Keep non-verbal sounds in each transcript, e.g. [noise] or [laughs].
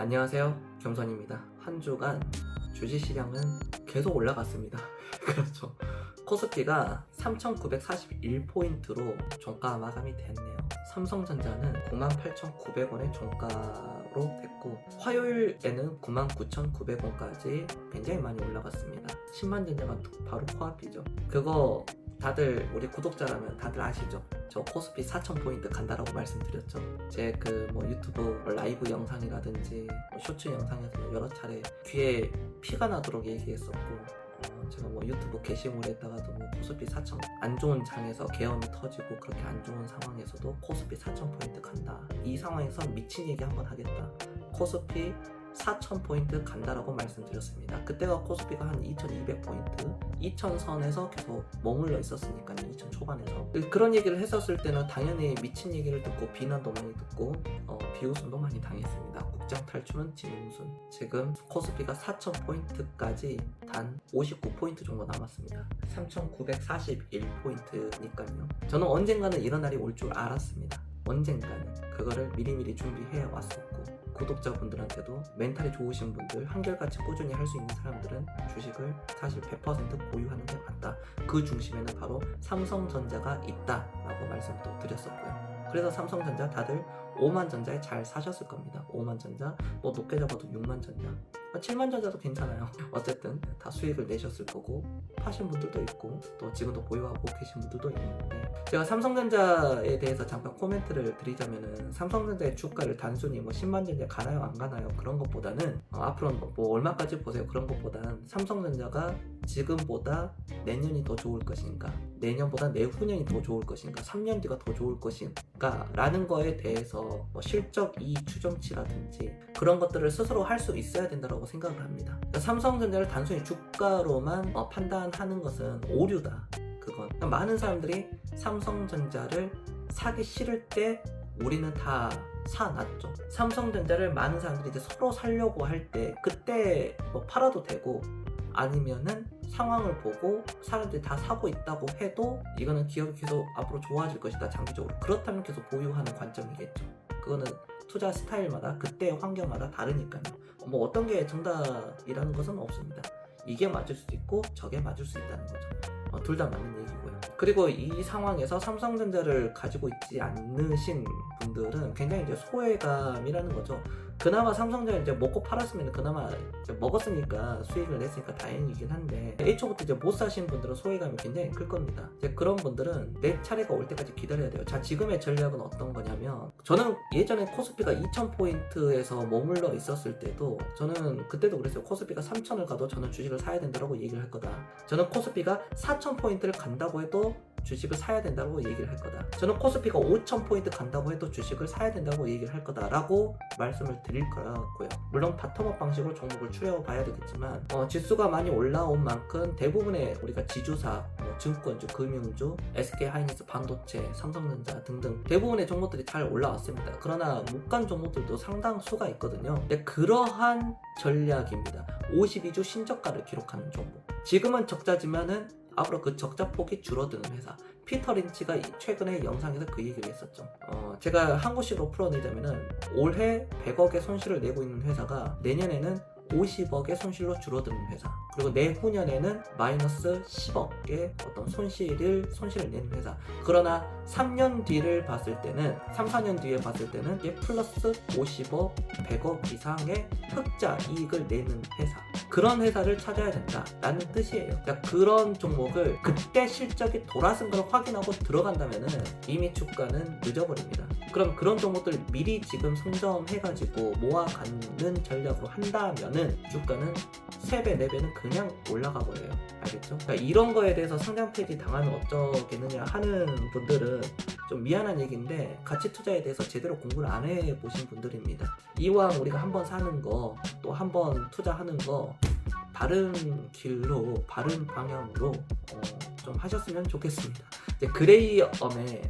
안녕하세요. 겸선입니다. 한 주간 주식 시장은 계속 올라갔습니다. [laughs] 그렇죠. 코스피가 3,941포인트로 종가 마감이 됐네요. 삼성전자는 98,900원의 종가로 됐고 화요일에는 99,900원까지 굉장히 많이 올라갔습니다. 10만 전자가 바로 코앞이죠. 그거 다들 우리 구독자라면 다들 아시죠? 저 코스피 4,000포인트 간다라고 말씀드렸죠. 제 그 뭐 유튜브 라이브 영상이라든지 뭐 쇼츠 영상에서 여러 차례 귀에 피가 나도록 얘기했었고 어, 제가 뭐 유튜브 게시물에다가도 뭐 코스피 4,000안 좋은 장에서 계엄이 터지고 그렇게 안 좋은 상황에서도 코스피 4,000포인트 간다. 이 상황에서 미친 얘기 한번 하겠다. 코스피 4,000포인트 간다라고 말씀드렸습니다. 그때가 코스피가 한 2,200포인트, 2,000선에서 계속 머물러 있었으니까요. 2,000 초반에서. 그- 그런 얘기를 했었을 때는 당연히 미친 얘기를 듣고 비난도 많이 듣고 어, 비웃음도 많이 당했습니다. 국장 탈출은 진우순. 지금 코스피가 4,000포인트까지 단 59포인트 정도 남았습니다. 3,941포인트니까요. 저는 언젠가는 이런 날이 올 줄 알았습니다. 언젠가는 그거를 미리미리 준비해 왔었고 구독자분들한테도 멘탈이 좋으신 분들 한결같이 꾸준히 할 수 있는 사람들은 주식을 사실 100% 보유하는 게 맞다. 그 중심에는 바로 삼성전자가 있다 라고 말씀을 또 드렸었고요. 그래서 삼성전자 다들 5만 전자에 잘 사셨을 겁니다. 5만 전자, 뭐 높게 잡아도 6만 전자, 아, 7만 전자도 괜찮아요. [laughs] 어쨌든 다 수익을 내셨을 거고 파신 분들도 있고 또 지금도 보유하고 계신 분들도 있는데. 제가 삼성전자에 대해서 잠깐 코멘트를 드리자면은 삼성전자의 주가를 단순히 뭐 10만 전자 가나요? 안 가나요? 그런 것보다는 어, 앞으로 뭐, 뭐 얼마까지 보세요? 그런 것보다는 삼성전자가 지금보다 내년이 더 좋을 것인가 내년보다 내후년이 더 좋을 것인가 3년 뒤가 더 좋을 것인가 라는 거에 대해서 뭐 실적 이익 추정치라든지 그런 것들을 스스로 할 수 있어야 된다고 생각을 합니다 그러니까 삼성전자를 단순히 주가로만 어, 판단하는 것은 오류다 그건 그러니까 많은 사람들이 삼성전자를 사기 싫을 때 우리는 다 사놨죠. 삼성전자를 많은 사람들이 이제 서로 살려고 할 때 그때 뭐 팔아도 되고 아니면은 상황을 보고 사람들이 다 사고 있다고 해도 이거는 기업이 계속 앞으로 좋아질 것이다 장기적으로 그렇다면 계속 보유하는 관점이겠죠. 그거는 투자 스타일마다 그때 환경마다 다르니까요. 뭐 어떤 게 정답이라는 것은 없습니다. 이게 맞을 수도 있고 저게 맞을 수 있다는 거죠. 어, 둘다 맞는 얘기고요. 그리고 이 상황에서 삼성전자를 가지고 있지 않으신 분들은 굉장히 이제 소외감이라는 거죠. 그나마 삼성전자 이제 먹고 팔았으면 그나마 이제 먹었으니까 수익을 냈으니까 다행이긴 한데 애초부터 이제 못 사신 분들은 소외감이 굉장히 클 겁니다. 이제 그런 분들은 내 차례가 올 때까지 기다려야 돼요. 자 지금의 전략은 어떤 거냐면 저는 예전에 코스피가 2,000포인트에서 머물러 있었을 때도 저는 그때도 그랬어요. 코스피가 3,000을 가도 저는 주식을 사야 된다고 얘기를 할 거다. 저는 코스피가 4,000포인트를 간다고 해도 주식을 사야 된다고 얘기를 할 거다. 저는 코스피가 5,000포인트 간다고 해도 주식을 사야 된다고 얘기를 할 거다라고 말씀을 드릴 거고요. 물론 바텀업 방식으로 종목을 추려 봐야 되겠지만 어, 지수가 많이 올라온 만큼 대부분의 우리가 지주사, 뭐 증권주, 금융주, SK 하이닉스 반도체, 삼성전자 등등 대부분의 종목들이 잘 올라왔습니다. 그러나 못 간 종목들도 상당수가 있거든요. 근데 그러한 전략입니다. 52주 신저가를 기록하는 종목. 지금은 적자지만은 앞으로 그 적자 폭이 줄어드는 회사. 피터 린치가 이- 최근에 영상에서 그 얘기를 했었죠. 어, 제가 한국식으로 풀어내자면은 올해 100억의 손실을 내고 있는 회사가 내년에는 50억의 손실로 줄어드는 회사. 그리고 내후년에는 마이너스 10억의 어떤 손실을, 손실을 내는 회사. 그러나 3년 뒤를 봤을 때는, 3, 4년 뒤에 봤을 때는 이게 플러스 50억, 100억 이상의 흑자 이익을 내는 회사. 그런 회사를 찾아야 된다라는 뜻이에요. 그러니까 그런 종목을 그때 실적이 돌아선 걸 확인하고 들어간다면은 이미 주가는 늦어버립니다. 그럼 그런 종목들 미리 지금 선점해가지고 모아가는 전략으로 한다면은 주가는 3배, 4배는 그냥 올라가 버려요. 알겠죠? 그러니까 이런 거에 대해서 상장 폐지 당하면 어쩌겠느냐 하는 분들은 좀 미안한 얘기인데 가치 투자에 대해서 제대로 공부를 안 해보신 분들입니다. 이왕 우리가 한 번 사는 거 또 한 번 투자하는 거 바른 길로 바른 방향으로 어, 좀 하셨으면 좋겠습니다. 이제 그레이엄의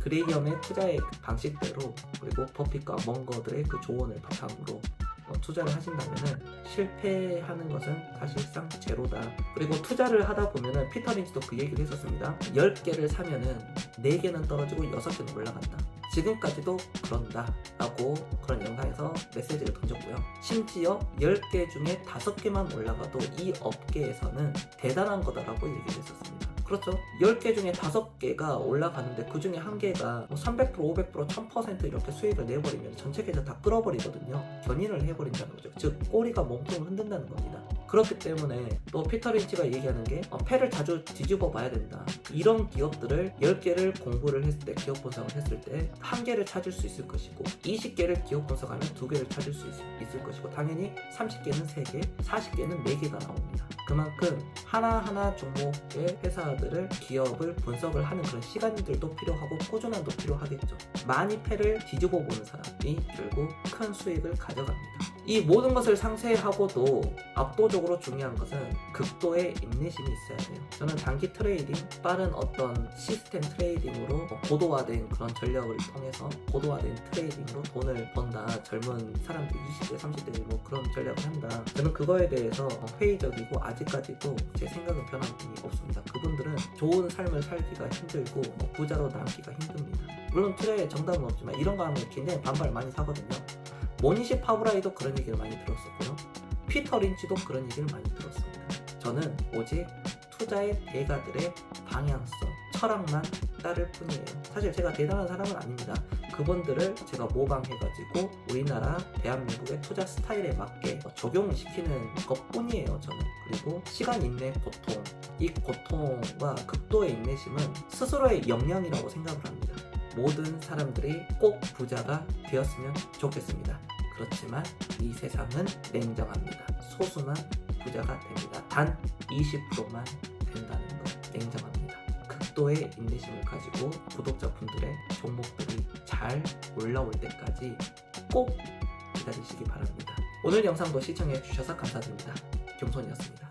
그레이엄의 투자의 방식대로 그리고 버핏과 멍거들의 그 조언을 바탕으로 어, 투자를 하신다면은 실패하는 것은 사실상 제로다. 그리고 투자를 하다 보면은 피터 린치도 그 얘기를 했었습니다. 10개를 사면은 4개는 떨어지고 6개는 올라간다. 지금까지도 그런다 라고 그런 영상에서 메시지를 던졌고요. 심지어 10개 중에 5개만 올라가도 이 업계에서는 대단한 거다 라고 얘기를 했었습니다. 그렇죠. 10개 중에 5개가 올라가는데 그 중에 한 개가 뭐 300%, 500%, 1000% 이렇게 수익을 내버리면 전체 계좌 다 끌어버리거든요. 견인을 해버린다는 거죠. 즉, 꼬리가 몸통을 흔든다는 겁니다. 그렇기 때문에 또 피터 린치가 얘기하는 게 어, 패를 자주 뒤집어 봐야 된다. 이런 기업들을 10개를 공부를 했을 때, 기업 분석을 했을 때, 한 개를 찾을 수 있을 것이고, 20개를 기업 분석하면 두 개를 찾을 수 있, 있을 것이고, 당연히 30개는 3개, 40개는 4개가 나옵니다. 그만큼 하나하나 종목의 회사들을, 기업을 분석을 하는 그런 시간들도 필요하고, 꾸준함도 필요하겠죠. 많이 패를 뒤집어 보는 사람이 결국 큰 수익을 가져갑니다. 이 모든 것을 상세하고도 압도적으로 중요한 것은 극도의 인내심이 있어야 돼요. 저는 단기 트레이딩, 빠른 어떤 시스템 트레이딩으로 뭐 고도화된 그런 전략을 통해서 고도화된 트레이딩으로 돈을 번다. 젊은 사람들 20대, 30대들이 뭐 그런 전략을 한다. 저는 그거에 대해서 회의적이고 아직까지도 제 생각은 게 없습니다. 그분들은 좋은 삶을 살기가 힘들고 뭐 부자로 남기가 힘듭니다. 물론 트레이에 정답은 없지만 이런 거 하면 굉장히 반발 많이 사거든요. 모니시 파브라이도 그런 얘기를 많이 들었었고요. 피터 린치도 그런 얘기를 많이 들었습니다. 저는 오직 투자의 대가들의 방향성, 철학만 따를 뿐이에요. 사실 제가 대단한 사람은 아닙니다. 그분들을 제가 모방해가지고 우리나라 대한민국의 투자 스타일에 맞게 적용시키는 것 뿐이에요. 저는. 그리고 시간 인내 고통, 이 고통과 극도의 인내심은 스스로의 역량이라고 생각을 합니다. 모든 사람들이 꼭 부자가 되었으면 좋겠습니다. 그렇지만 이 세상은 냉정합니다. 소수만 부자가 됩니다. 단 20%만 된다는 것 냉정합니다. 극도의 인내심을 가지고 구독자분들의 종목들이 잘 올라올 때까지 꼭 기다리시기 바랍니다. 오늘 영상도 시청해 주셔서 감사드립니다. 경손이었습니다.